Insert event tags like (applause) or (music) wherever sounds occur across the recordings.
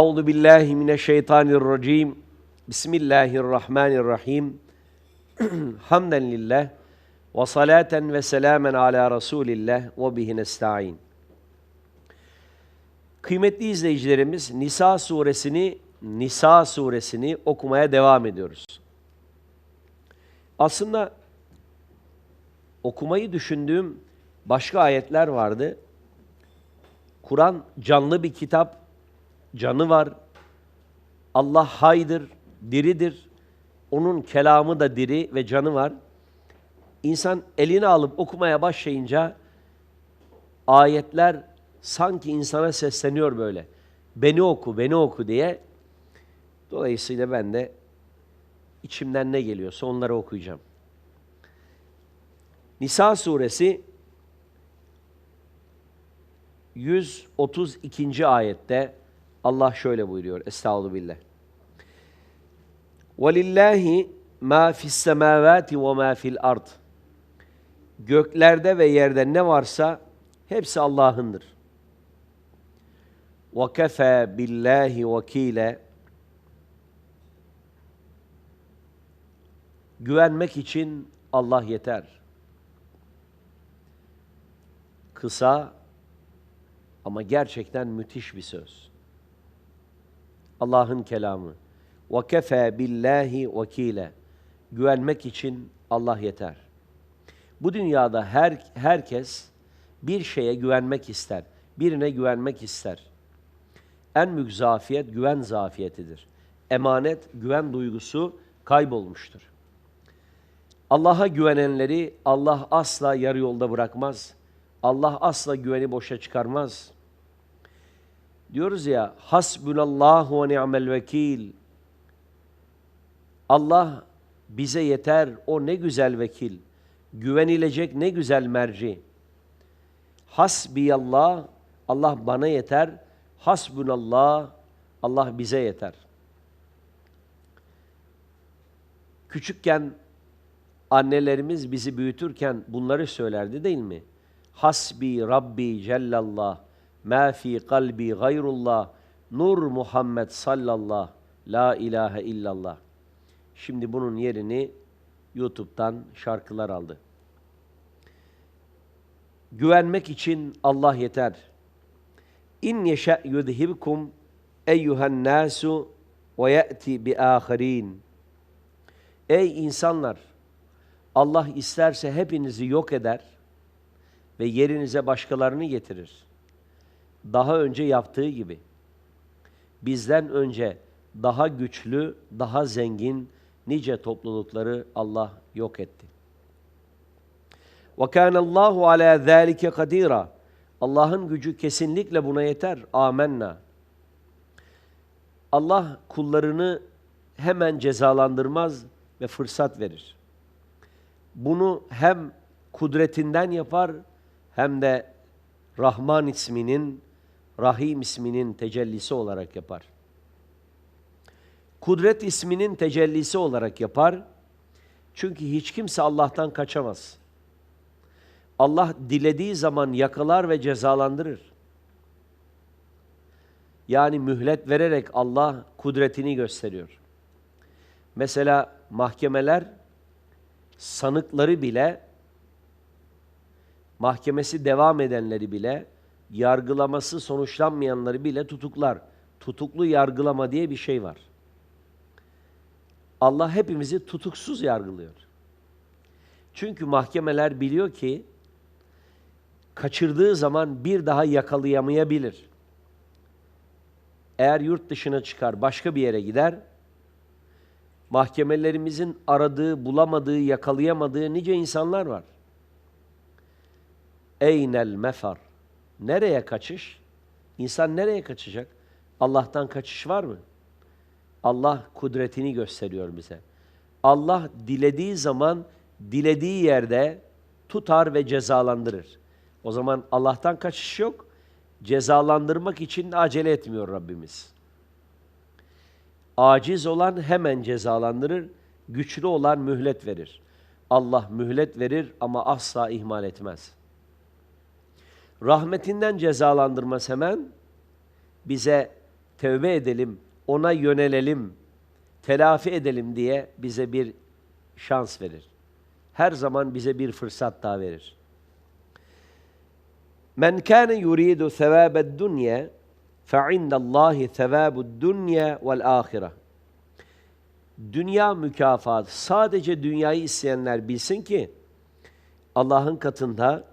Euzu billahi mineşşeytanirracim. Bismillahirrahmanirrahim. (clears throat) Hamden lillah ve salaten ve selamen ala Resulillah ve bihi nestaîn. Kıymetli izleyicilerimiz Nisa suresini Nisa suresini okumaya devam ediyoruz. Aslında okumayı düşündüğüm başka ayetler vardı. Kur'an canlı bir kitap, canı var. Allah haydır, diridir. Onun kelamı da diri ve canı var. İnsan elini alıp okumaya başlayınca ayetler sanki insana sesleniyor böyle. Beni oku, beni oku diye. Dolayısıyla ben de içimden ne geliyorsa onları okuyacağım. Nisa suresi 132. ayette Allah şöyle buyuruyor. Estağfirullah. وَلِلَّهِ مَا فِي السَّمَاوَاتِ وَمَا فِي الْأَرْضِ Göklerde ve yerde ne varsa hepsi Allah'ındır. وَكَفَى بِاللّٰهِ وَك۪يلًا Güvenmek için Allah yeter. Kısa ama gerçekten müthiş bir söz. Allah'ın kelamı. Ve billahi vekile. Güvenmek için Allah yeter. Bu dünyada her herkes bir şeye güvenmek ister. Birine güvenmek ister. En büyük zafiyet güven zafiyetidir. Emanet, güven duygusu kaybolmuştur. Allah'a güvenenleri Allah asla yarı yolda bırakmaz. Allah asla güveni boşa çıkarmaz.'' Diyoruz ya hasbunallahu ve ni'mel vekil. Allah bize yeter. O ne güzel vekil. Güvenilecek ne güzel merci. Hasbiyallah. Allah bana yeter. Hasbunallah. Allah bize yeter. Küçükken annelerimiz bizi büyütürken bunları söylerdi değil mi? Hasbi Rabbi Cellallah, ma fi kalbi gayrullah, nur Muhammed sallallah, la ilahe illallah. Şimdi bunun yerini YouTube'dan şarkılar aldı. Güvenmek için Allah yeter. İn yeşe yudhibkum eyyuhen nasu ve ye'ti bi ahirin. Ey insanlar! Allah isterse hepinizi yok eder ve yerinize başkalarını getirir Daha önce yaptığı gibi. Bizden önce daha güçlü, daha zengin nice toplulukları Allah yok etti. وَكَانَ اللّٰهُ عَلَى ذَٰلِكَ قَد۪يرًا Allah'ın gücü kesinlikle buna yeter. Amenna. Allah kullarını hemen cezalandırmaz ve fırsat verir. Bunu hem kudretinden yapar hem de Rahman isminin, Rahim isminin tecellisi olarak yapar. Kudret isminin tecellisi olarak yapar. Çünkü hiç kimse Allah'tan kaçamaz. Allah dilediği zaman yakalar ve cezalandırır. Yani mühlet vererek Allah kudretini gösteriyor. Mesela mahkemeler sanıkları bile mahkemesi devam edenleri bile yargılaması sonuçlanmayanları bile tutuklar. Tutuklu yargılama diye bir şey var. Allah hepimizi tutuksuz yargılıyor. Çünkü mahkemeler biliyor ki kaçırdığı zaman bir daha yakalayamayabilir. Eğer yurt dışına çıkar, başka bir yere gider, mahkemelerimizin aradığı, bulamadığı, yakalayamadığı nice insanlar var. Eynel mefar. Nereye kaçış? İnsan nereye kaçacak? Allah'tan kaçış var mı? Allah kudretini gösteriyor bize. Allah dilediği zaman, dilediği yerde tutar ve cezalandırır. O zaman Allah'tan kaçış yok. Cezalandırmak için acele etmiyor Rabbimiz. Aciz olan hemen cezalandırır, güçlü olan mühlet verir. Allah mühlet verir ama asla ihmal etmez. Rahmetinden cezalandırmaz hemen, bize tevbe edelim, ona yönelelim, telafi edelim diye bize bir şans verir. Her zaman bize bir fırsat daha verir. Men kana yuridu sevabed dunya fe indallahi sevabud dunya vel ahire. Dünya mükafatı sadece dünyayı isteyenler bilsin ki Allah'ın katında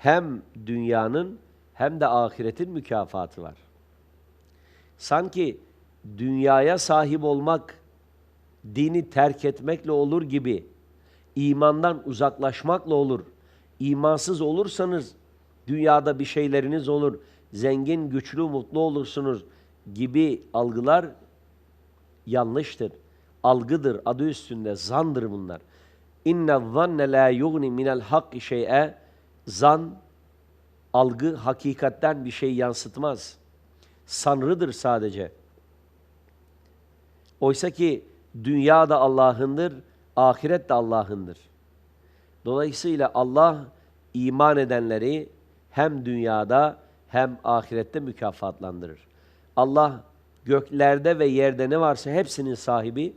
hem dünyanın hem de ahiretin mükafatı var. Sanki dünyaya sahip olmak dini terk etmekle olur gibi imandan uzaklaşmakla olur. İmansız olursanız dünyada bir şeyleriniz olur. Zengin, güçlü, mutlu olursunuz gibi algılar yanlıştır. Algıdır, adı üstünde zandır bunlar. İnne zanne la yugni minel hakki şey'e zan algı hakikatten bir şey yansıtmaz. Sanrıdır sadece. Oysa ki dünya da Allah'ındır, ahiret de Allah'ındır. Dolayısıyla Allah iman edenleri hem dünyada hem ahirette mükafatlandırır. Allah göklerde ve yerde ne varsa hepsinin sahibi,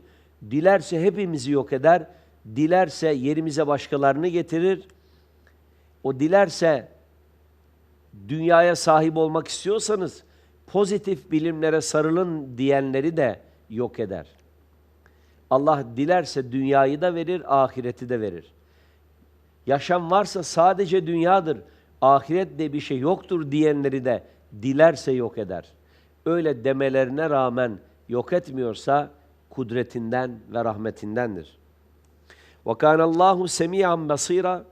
dilerse hepimizi yok eder, dilerse yerimize başkalarını getirir. O dilerse dünyaya sahip olmak istiyorsanız pozitif bilimlere sarılın diyenleri de yok eder. Allah dilerse dünyayı da verir, ahireti de verir. Yaşam varsa sadece dünyadır, ahiret de bir şey yoktur diyenleri de dilerse yok eder. Öyle demelerine rağmen yok etmiyorsa kudretinden ve rahmetindendir. وَكَانَ اللّٰهُ سَمِيعًا بَصِيرًا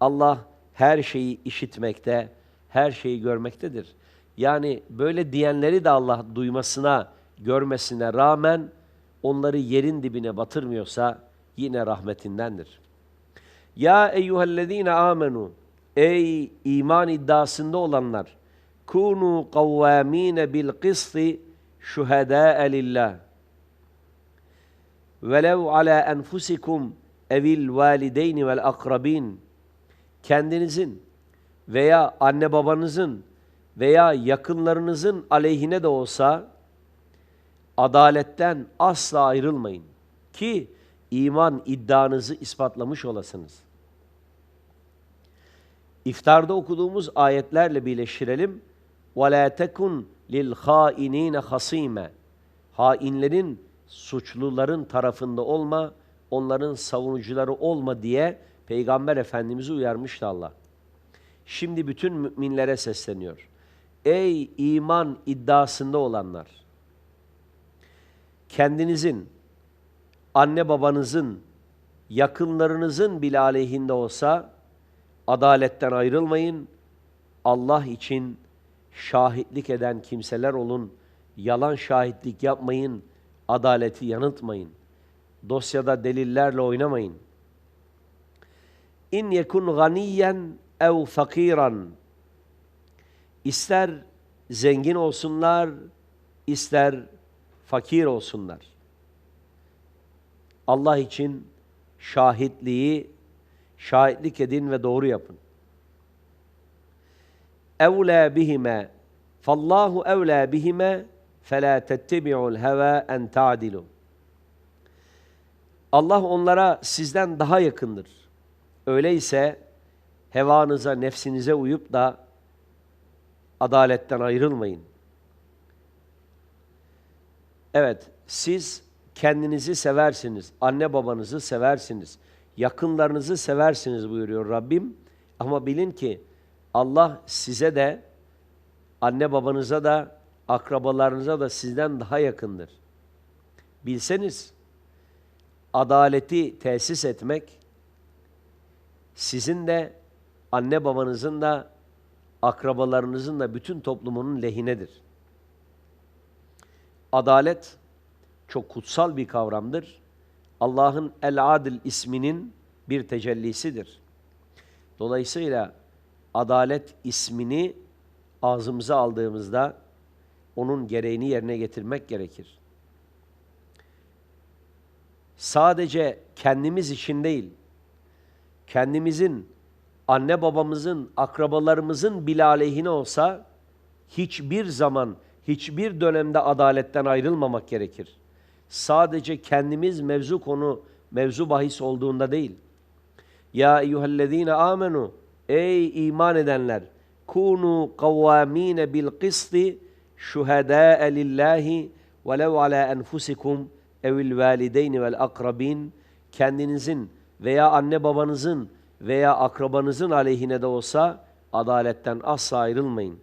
Allah her şeyi işitmekte, her şeyi görmektedir. Yani böyle diyenleri de Allah duymasına, görmesine rağmen onları yerin dibine batırmıyorsa yine rahmetindendir. Ya eyyühellezine amenu Ey iman iddiasında olanlar kunu kavvamine bil kısti şuhedâe lillah velev ala enfusikum evil valideyni vel akrabin kendinizin veya anne babanızın veya yakınlarınızın aleyhine de olsa adaletten asla ayrılmayın ki iman iddianızı ispatlamış olasınız. İftarda okuduğumuz ayetlerle birleştirelim. وَلَا تَكُنْ لِلْخَائِن۪ينَ خَص۪يمًا Hainlerin, suçluların tarafında olma, onların savunucuları olma diye Peygamber Efendimiz'i uyarmıştı Allah. Şimdi bütün müminlere sesleniyor. Ey iman iddiasında olanlar! Kendinizin, anne babanızın, yakınlarınızın bile aleyhinde olsa adaletten ayrılmayın. Allah için şahitlik eden kimseler olun. Yalan şahitlik yapmayın. Adaleti yanıltmayın. Dosyada delillerle oynamayın. İn yekun ganiyen ev fakiran. İster zengin olsunlar, ister fakir olsunlar. Allah için şahitliği şahitlik edin ve doğru yapın. Evlâ bihime fallahu evlâ bihime felâ tettebi'ul heva en ta'dilu. Allah onlara sizden daha yakındır. Öyleyse hevanıza, nefsinize uyup da adaletten ayrılmayın. Evet, siz kendinizi seversiniz, anne babanızı seversiniz, yakınlarınızı seversiniz buyuruyor Rabbim. Ama bilin ki Allah size de, anne babanıza da, akrabalarınıza da sizden daha yakındır. Bilseniz, adaleti tesis etmek, sizin de, anne babanızın da, akrabalarınızın da bütün toplumunun lehinedir. Adalet çok kutsal bir kavramdır. Allah'ın El-Adil isminin bir tecellisidir. Dolayısıyla adalet ismini ağzımıza aldığımızda onun gereğini yerine getirmek gerekir. Sadece kendimiz için değil, kendimizin, anne babamızın, akrabalarımızın bile aleyhine olsa hiçbir zaman hiçbir dönemde adaletten ayrılmamak gerekir. Sadece kendimiz mevzu konu, mevzu bahis olduğunda değil. Ya eyyühellezine amenu ey iman edenler kunu kavvamine bil kısti şuhedâe lillahi velev ala enfusikum evil valideyni vel akrabin kendinizin veya anne babanızın veya akrabanızın aleyhine de olsa adaletten asla ayrılmayın.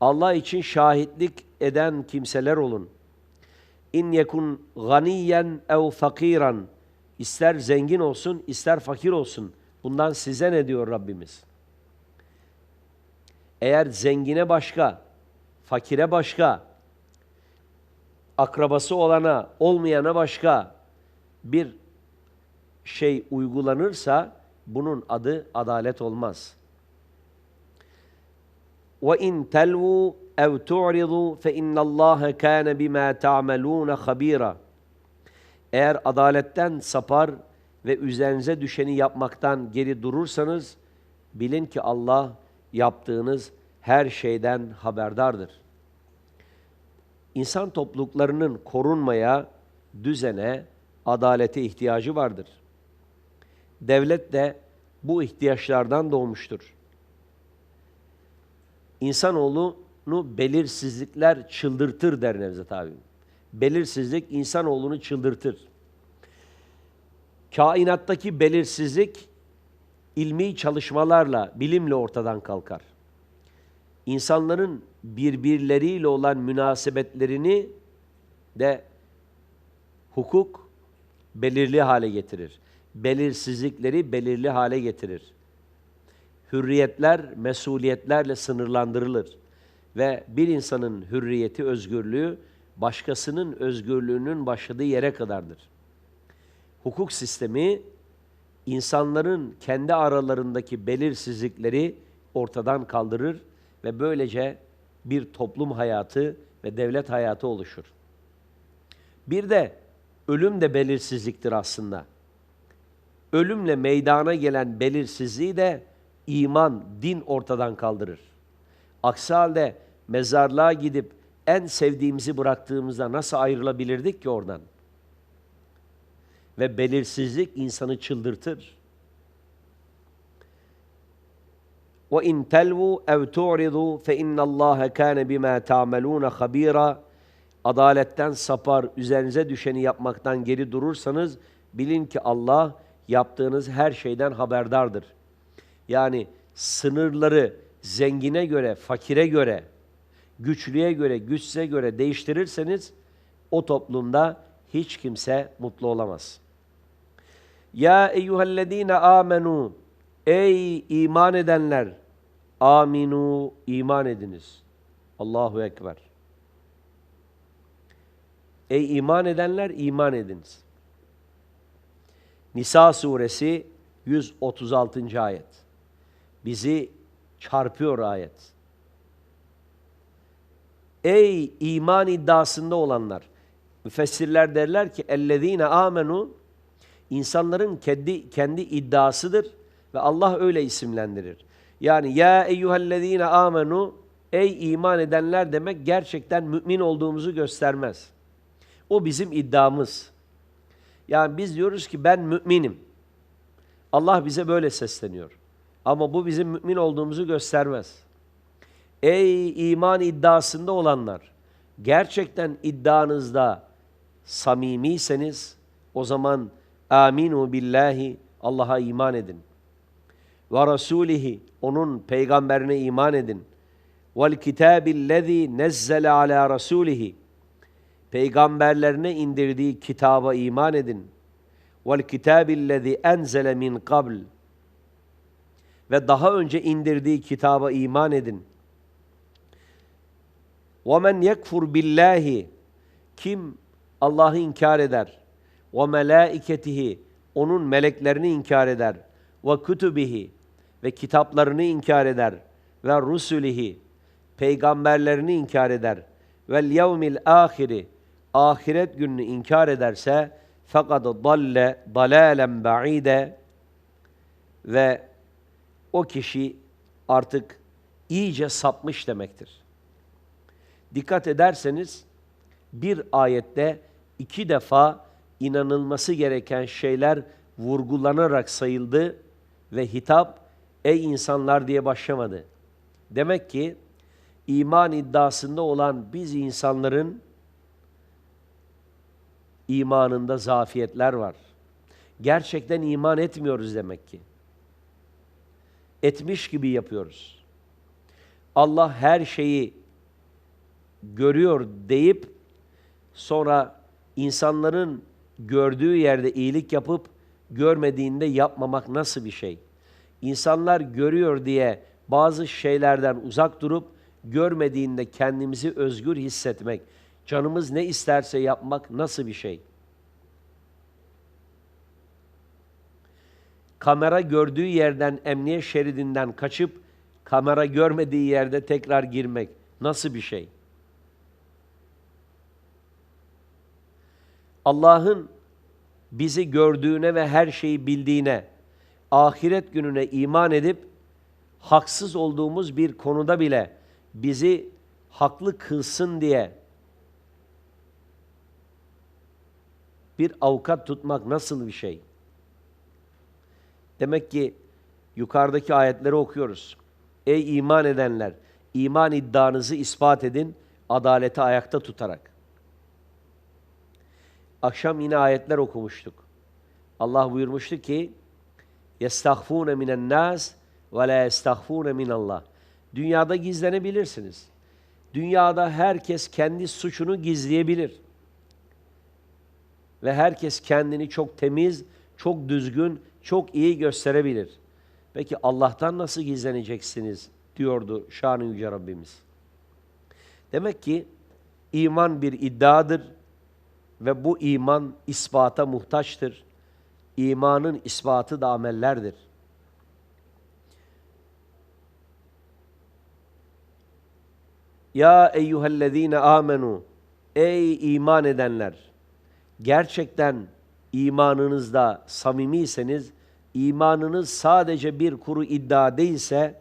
Allah için şahitlik eden kimseler olun. İn yekun ganiyen ev fakiran ister zengin olsun ister fakir olsun. Bundan size ne diyor Rabbimiz? Eğer zengine başka, fakire başka, akrabası olana, olmayana başka bir şey uygulanırsa bunun adı adalet olmaz. Ve in telvu ev tu'ridu fe innallaha kana bima ta'malun habira. Eğer adaletten sapar ve üzerinize düşeni yapmaktan geri durursanız bilin ki Allah yaptığınız her şeyden haberdardır. İnsan topluluklarının korunmaya, düzene, adalete ihtiyacı vardır. Devlet de bu ihtiyaçlardan doğmuştur. İnsanoğlunu belirsizlikler çıldırtır der Nevzat abi. Belirsizlik insanoğlunu çıldırtır. Kainattaki belirsizlik ilmi çalışmalarla, bilimle ortadan kalkar. İnsanların birbirleriyle olan münasebetlerini de hukuk belirli hale getirir. Belirsizlikleri belirli hale getirir. Hürriyetler mesuliyetlerle sınırlandırılır ve bir insanın hürriyeti, özgürlüğü başkasının özgürlüğünün başladığı yere kadardır. Hukuk sistemi insanların kendi aralarındaki belirsizlikleri ortadan kaldırır ve böylece bir toplum hayatı ve devlet hayatı oluşur. Bir de ölüm de belirsizliktir aslında Ölümle meydana gelen belirsizliği de iman, din ortadan kaldırır. Aksi halde mezarlığa gidip en sevdiğimizi bıraktığımızda nasıl ayrılabilirdik ki oradan? Ve belirsizlik insanı çıldırtır. وَاِنْ تَلْوُوا اَوْ تُعْرِضُوا فَاِنَّ اللّٰهَ كَانَ بِمَا تَعْمَلُونَ خَب۪يرًا Adaletten sapar, üzerinize düşeni yapmaktan geri durursanız bilin ki Allah yaptığınız her şeyden haberdardır. Yani sınırları zengine göre, fakire göre, güçlüye göre, güçse göre değiştirirseniz o toplumda hiç kimse mutlu olamaz. Ya eyyühellezine amenu Ey iman edenler aminu iman ediniz. Allahu ekber. Ey iman edenler iman ediniz. Nisa suresi 136. ayet. Bizi çarpıyor ayet. Ey iman iddiasında olanlar. Müfessirler derler ki ellezine amenu insanların kendi kendi iddiasıdır ve Allah öyle isimlendirir. Yani ya eyyühellezine amenu ey iman edenler demek gerçekten mümin olduğumuzu göstermez. O bizim iddiamız. Yani biz diyoruz ki ben müminim. Allah bize böyle sesleniyor. Ama bu bizim mümin olduğumuzu göstermez. Ey iman iddiasında olanlar, gerçekten iddianızda samimiyseniz o zaman aminu billahi Allah'a iman edin. Ve rasulihi onun peygamberine iman edin. Vel kitabillezî nezzele ala rasulihi peygamberlerine indirdiği kitaba iman edin. Vel kitabillezî enzele min qabl ve daha önce indirdiği kitaba iman edin. وَمَنْ يَكْفُرْ بِاللّٰهِ Kim Allah'ı inkar eder. وَمَلَائِكَتِهِ Onun meleklerini inkar eder. وَكُتُبِهِ Ve kitaplarını inkar eder. Ve rusulihi Peygamberlerini inkar eder. Vel yevmil ahiri Ahiret gününü inkar ederse fakat dalle dalalen ba'ide ve o kişi artık iyice sapmış demektir. Dikkat ederseniz bir ayette iki defa inanılması gereken şeyler vurgulanarak sayıldı ve hitap ey insanlar diye başlamadı. Demek ki iman iddiasında olan biz insanların imanında zafiyetler var. Gerçekten iman etmiyoruz demek ki. Etmiş gibi yapıyoruz. Allah her şeyi görüyor deyip sonra insanların gördüğü yerde iyilik yapıp görmediğinde yapmamak nasıl bir şey? İnsanlar görüyor diye bazı şeylerden uzak durup görmediğinde kendimizi özgür hissetmek, canımız ne isterse yapmak nasıl bir şey? Kamera gördüğü yerden emniyet şeridinden kaçıp kamera görmediği yerde tekrar girmek nasıl bir şey? Allah'ın bizi gördüğüne ve her şeyi bildiğine, ahiret gününe iman edip haksız olduğumuz bir konuda bile bizi haklı kılsın diye bir avukat tutmak nasıl bir şey? Demek ki yukarıdaki ayetleri okuyoruz. Ey iman edenler, iman iddianızı ispat edin adaleti ayakta tutarak. Akşam yine ayetler okumuştuk. Allah buyurmuştu ki: "Yestahfun minen nas ve la yestahfun min Allah." Dünyada gizlenebilirsiniz. Dünyada herkes kendi suçunu gizleyebilir. Ve herkes kendini çok temiz, çok düzgün, çok iyi gösterebilir. Peki Allah'tan nasıl gizleneceksiniz diyordu şan Yüce Rabbimiz. Demek ki iman bir iddiadır ve bu iman ispata muhtaçtır. İmanın ispatı da amellerdir. Ya eyyühellezine amenu Ey iman edenler! Gerçekten imanınızda samimiyseniz, imanınız sadece bir kuru iddia değilse,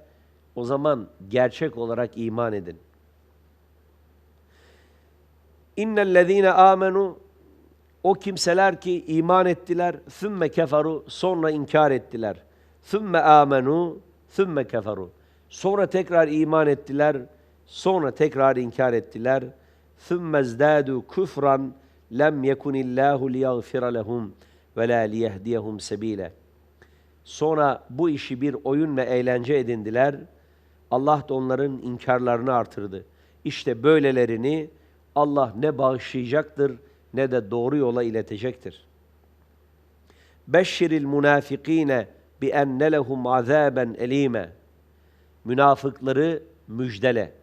o zaman gerçek olarak iman edin. İnnellezîne amenu o kimseler ki iman ettiler, sümme keferu, sonra inkar ettiler. Sümme amenu, sümme keferu. Sonra tekrar iman ettiler, sonra tekrar inkar ettiler. Sümme zdâdû küfran, lem yekunillâhu liyaghfira lehum ve lâ liyehdiyehum sebîle. Sonra bu işi bir oyun ve eğlence edindiler. Allah da onların inkarlarını artırdı. İşte böylelerini Allah ne bağışlayacaktır ne de doğru yola iletecektir. Beşşiril münafikine bi enne lehum azaben elime. Münafıkları müjdele.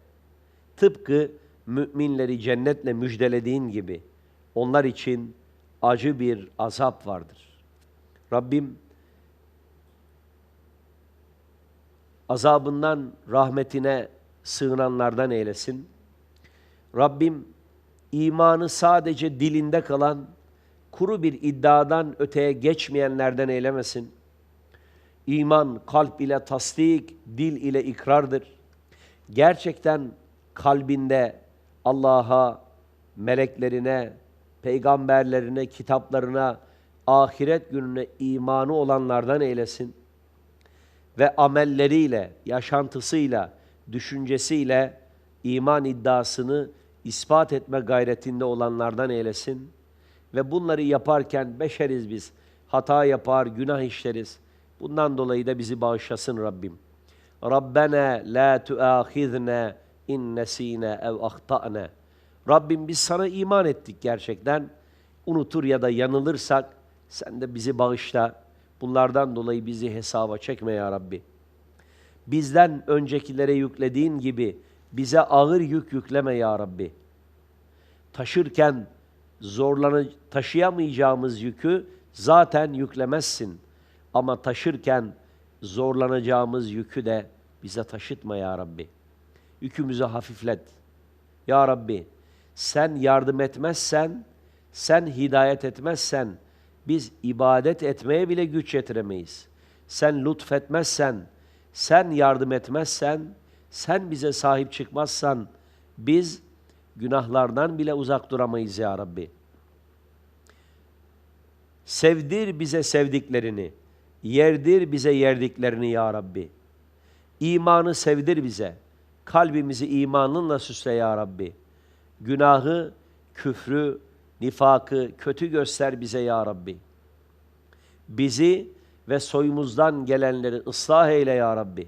Tıpkı müminleri cennetle müjdelediğin gibi onlar için acı bir azap vardır. Rabbim azabından rahmetine sığınanlardan eylesin. Rabbim imanı sadece dilinde kalan, kuru bir iddiadan öteye geçmeyenlerden eylemesin. İman kalp ile tasdik, dil ile ikrardır. Gerçekten kalbinde Allah'a, meleklerine, peygamberlerine, kitaplarına, ahiret gününe imanı olanlardan eylesin. Ve amelleriyle, yaşantısıyla, düşüncesiyle iman iddiasını ispat etme gayretinde olanlardan eylesin. Ve bunları yaparken beşeriz biz. Hata yapar, günah işleriz. Bundan dolayı da bizi bağışlasın Rabbim. Rabbena la tuâkhidna in nesîne ev ahtâne. Rabbim biz sana iman ettik gerçekten. Unutur ya da yanılırsak sen de bizi bağışla. Bunlardan dolayı bizi hesaba çekme ya Rabbi. Bizden öncekilere yüklediğin gibi bize ağır yük yükleme ya Rabbi. Taşırken zorlanı taşıyamayacağımız yükü zaten yüklemezsin. Ama taşırken zorlanacağımız yükü de bize taşıtma ya Rabbi. Yükümüzü hafiflet. Ya Rabbi sen yardım etmezsen, sen hidayet etmezsen biz ibadet etmeye bile güç yetiremeyiz. Sen lütfetmezsen, sen yardım etmezsen, sen bize sahip çıkmazsan biz Günahlardan bile uzak duramayız ya Rabbi. Sevdir bize sevdiklerini, yerdir bize yerdiklerini ya Rabbi. İmanı sevdir bize, kalbimizi imanınla süsle ya Rabbi. Günahı, küfrü, nifakı kötü göster bize ya Rabbi. Bizi ve soyumuzdan gelenleri ıslah eyle ya Rabbi.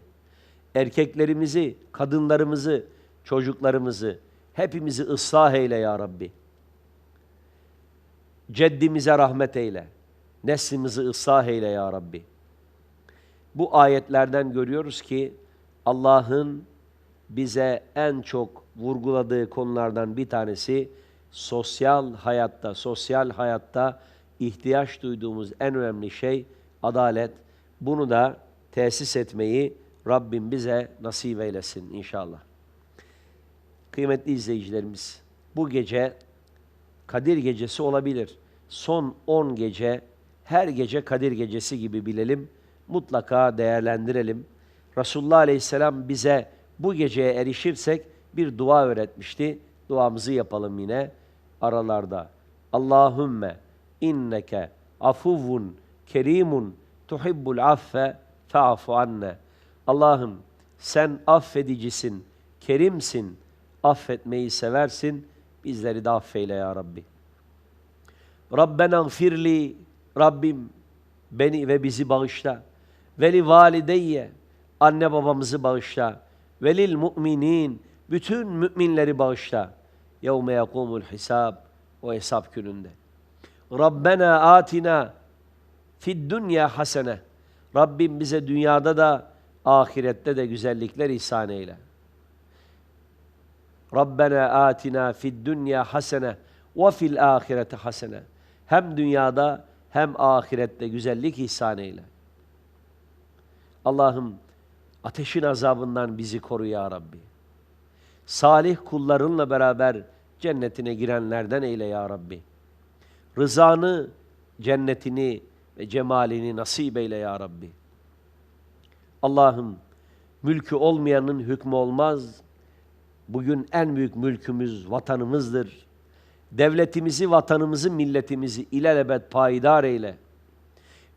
Erkeklerimizi, kadınlarımızı, çocuklarımızı, hepimizi ıslah eyle ya Rabbi. Ceddimize rahmet eyle. Neslimizi ıslah eyle ya Rabbi. Bu ayetlerden görüyoruz ki Allah'ın bize en çok vurguladığı konulardan bir tanesi sosyal hayatta, sosyal hayatta ihtiyaç duyduğumuz en önemli şey adalet. Bunu da tesis etmeyi Rabbim bize nasip eylesin inşallah. Kıymetli izleyicilerimiz, bu gece Kadir gecesi olabilir. Son 10 gece, her gece Kadir gecesi gibi bilelim. Mutlaka değerlendirelim. Resulullah Aleyhisselam bize bu geceye erişirsek bir dua öğretmişti. Duamızı yapalım yine aralarda. Allahümme inneke afuvun kerimun tuhibbul affe fa'fu anne. Allah'ım sen affedicisin, kerimsin, affetmeyi seversin. Bizleri de affeyle ya Rabbi. Rabbena gfirli, Rabbim beni ve bizi bağışla. Veli valideyye, anne babamızı bağışla. Velil müminin, bütün müminleri bağışla. Yevme yakumul hisab, o hesap gününde. Rabbena atina fid dünya hasene. Rabbim bize dünyada da ahirette de güzellikler ihsan eyle. Rabbena atina fid dünya hasene ve fil ahirete hasene. Hem dünyada hem ahirette güzellik ihsan eyle. Allah'ım ateşin azabından bizi koru ya Rabbi. Salih kullarınla beraber cennetine girenlerden eyle ya Rabbi. Rızanı, cennetini ve cemalini nasip eyle ya Rabbi. Allah'ım mülkü olmayanın hükmü olmaz. Bugün en büyük mülkümüz vatanımızdır. Devletimizi, vatanımızı, milletimizi ilelebet payidar eyle.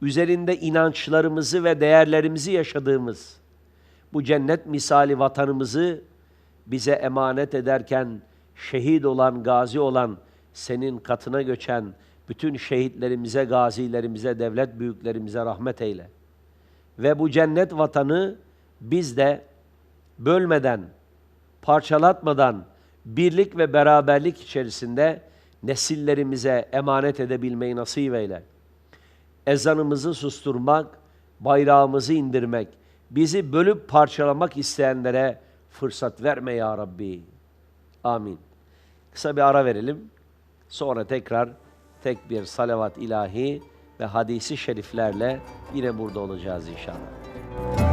Üzerinde inançlarımızı ve değerlerimizi yaşadığımız bu cennet misali vatanımızı bize emanet ederken şehit olan, gazi olan, senin katına göçen bütün şehitlerimize, gazilerimize, devlet büyüklerimize rahmet eyle. Ve bu cennet vatanı biz de bölmeden, parçalatmadan, birlik ve beraberlik içerisinde nesillerimize emanet edebilmeyi nasip eyle. Ezanımızı susturmak, bayrağımızı indirmek, bizi bölüp parçalamak isteyenlere fırsat verme ya Rabbi. Amin. Kısa bir ara verelim. Sonra tekrar tek bir salavat ilahi ve hadisi şeriflerle yine burada olacağız inşallah.